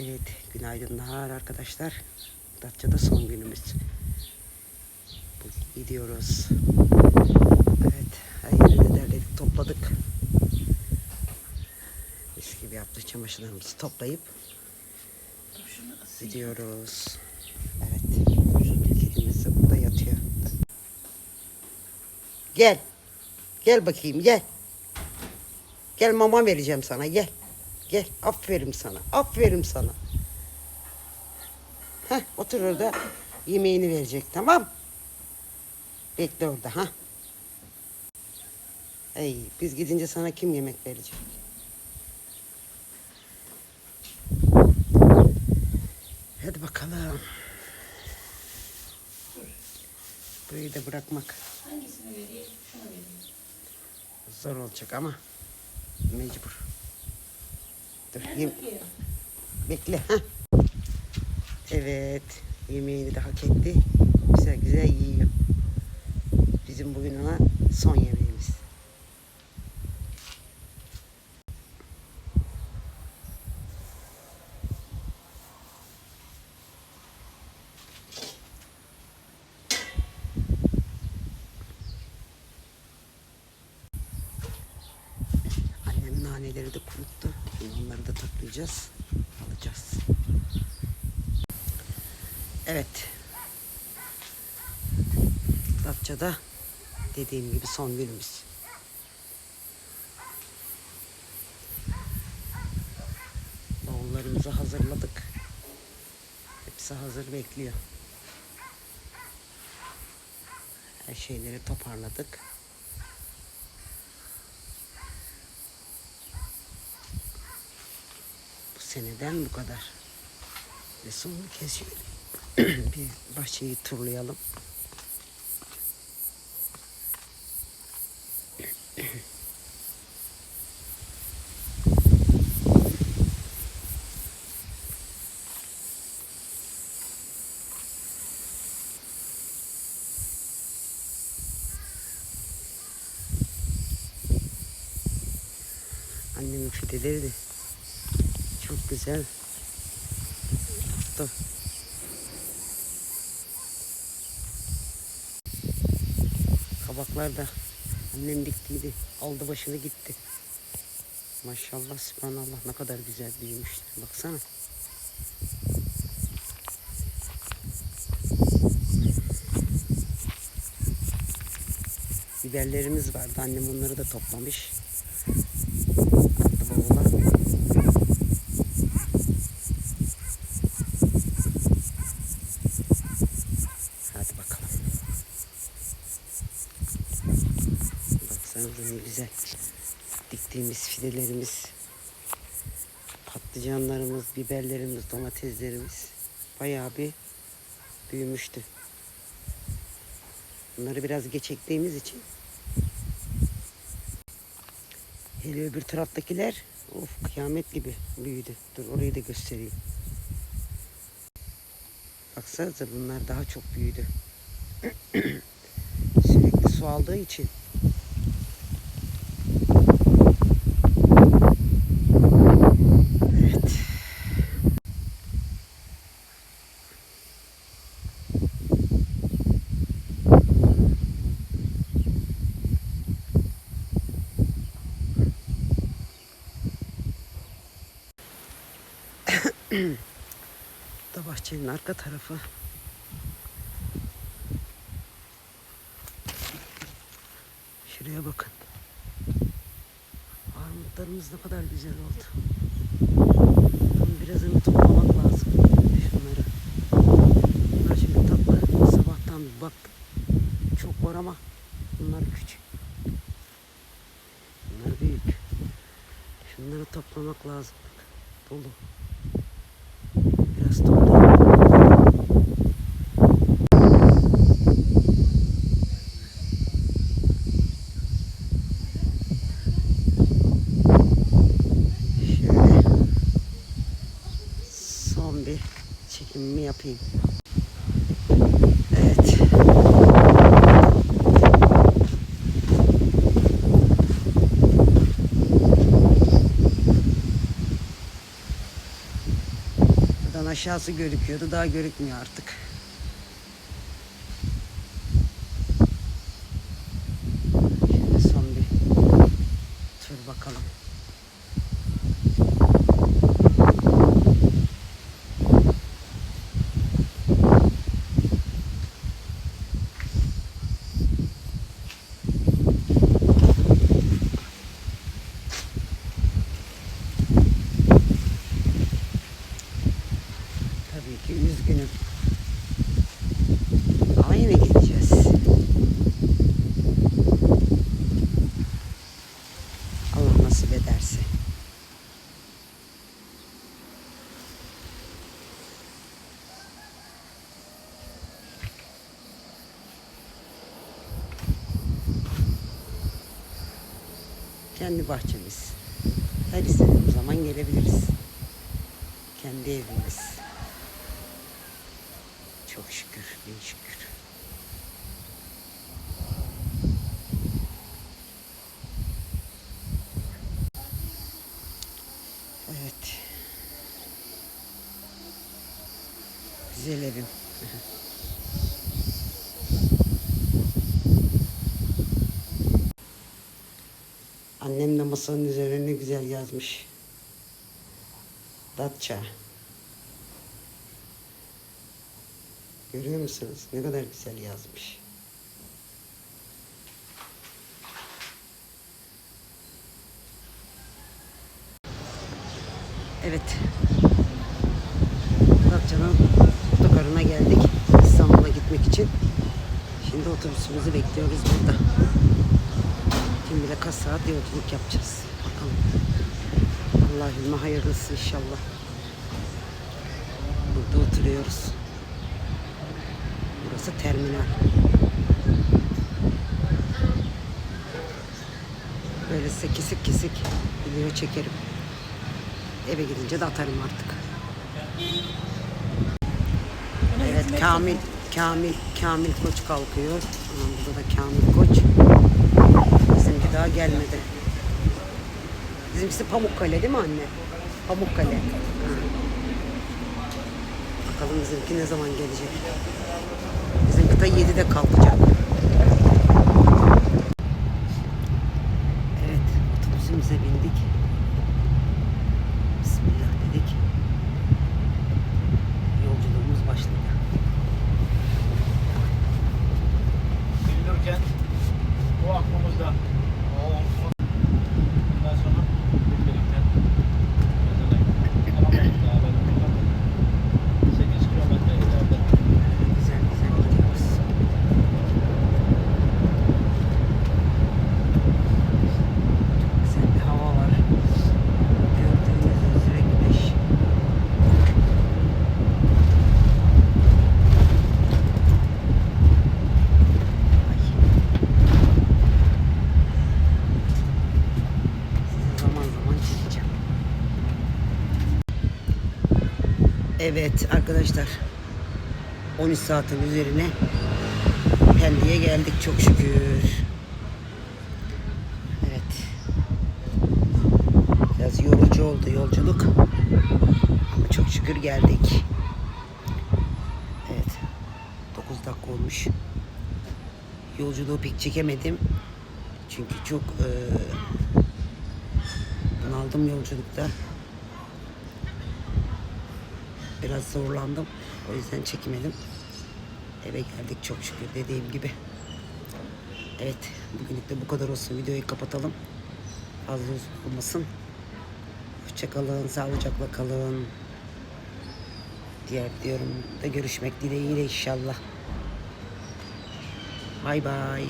Evet, günaydınlar arkadaşlar. Datça'da son günümüz. Bugün gidiyoruz. Evet, her yeri de derledik, topladık. Mis gibi yaptık çamaşırlarımızı toplayıp gidiyoruz. Evet, kedimiz de burada yatıyor. Gel. Gel bakayım, gel. Gel mama vereceğim sana, gel. Gel, aferin sana, aferin sana. Heh, otur orada, yemeğini verecek, tamam? Bekle orada, ha? Ey, biz gidince sana kim yemek verecek? Hadi bakalım. Burayı da bırakmak Hangisini vereyim? Şunu vereyim. zor olacak ama mecbur. Dur, yem-. Bekle. Heh. Evet. Yemeğini de hak etti. Güzel güzel yiyor. Bizim bugün ona son yemeğimiz. Annem naneleri de kuruttu. Onları da toplayacağız. Alacağız. Evet. Datça'da dediğim gibi son günümüz. Bavullarımızı hazırladık. Hepsi hazır bekliyor. Her şeyleri toparladık. Bu seneden bu kadar. Ve son bir kez şöyle bir bahçeyi turlayalım. Annemin fideleri de güzel tuttu. Kabaklar da annem diktiydi. Aldı başını gitti. Maşallah subhanallah ne kadar güzel büyümüşler. Baksana. Biberlerimiz vardı. Annem onları da toplamış. Attı bavula. Hadi bakalım. Baksanıza ne güzel. Diktiğimiz fidelerimiz, patlıcanlarımız, biberlerimiz, domateslerimiz bayağı bir büyümüştü. Bunları biraz geç ektiğimiz için hele öbür taraftakiler of kıyamet gibi büyüdü. Dur orayı da göstereyim. Baksanıza bunlar daha çok büyüdü. Sürekli su aldığı için. Evet. da bahçenin arka tarafı. Şuraya bakın. Armutlarımız ne kadar güzel oldu. Birazını toplamak lazım. Şunları. Bunlar şimdi tatlı. Sabahtan bir baktım. Çok var ama bunlar küçük. Bunlar büyük. Şunları toplamak lazım. Dolu. Biraz toplayayım. Şöyle son bir çekimimi yapayım. Evet. Şuradan aşağısı görüküyordu. Daha görükmüyor artık. Kendi bahçemiz. Her istediğimiz zaman gelebiliriz. Kendi evimiz. Çok şükür, bin şükür. Evet. Güzel evim. Annem de masanın üzerine ne güzel yazmış. Datça. Görüyor musunuz? Ne kadar güzel yazmış. Evet. Datça'nın otogarına geldik. İstanbul'a gitmek için. Şimdi otobüsümüzü bekliyoruz burada. Kim bilir kaç saat yolculuk yapacağız. Bakalım. Allahümme hayırlısı inşallah. Burada oturuyoruz. Burası terminal. Böyle kesik kesik video çekerim. Eve gidince de atarım artık. Evet Kamil Kamil Kamil Koç kalkıyor. Burada da Kamil Koç. Gelmedi. Bizimkisi Pamukkale değil mi anne? Pamukkale. Ha. Bakalım bizimki ne zaman gelecek. Bizimki de 7'de kalkacak. Evet, otobüsümüze bindik. Evet arkadaşlar 13 saatin üzerine Pendik'e geldik çok şükür. Evet. Biraz yorucu oldu yolculuk. Ama çok şükür geldik. Evet. 9 dakika olmuş. Yolculuğu pek çekemedim. Çünkü çok eee bunaldım yolculukta. Biraz zorlandım. O yüzden çekmedim. Eve geldik çok şükür dediğim gibi. Evet bugünlük de bu kadar olsun. Videoyu kapatalım. Fazla uzun olmasın. Hoşçakalın, sağlıcakla kalın. Diğer videomda görüşmek dileğiyle inşallah. Bay bay.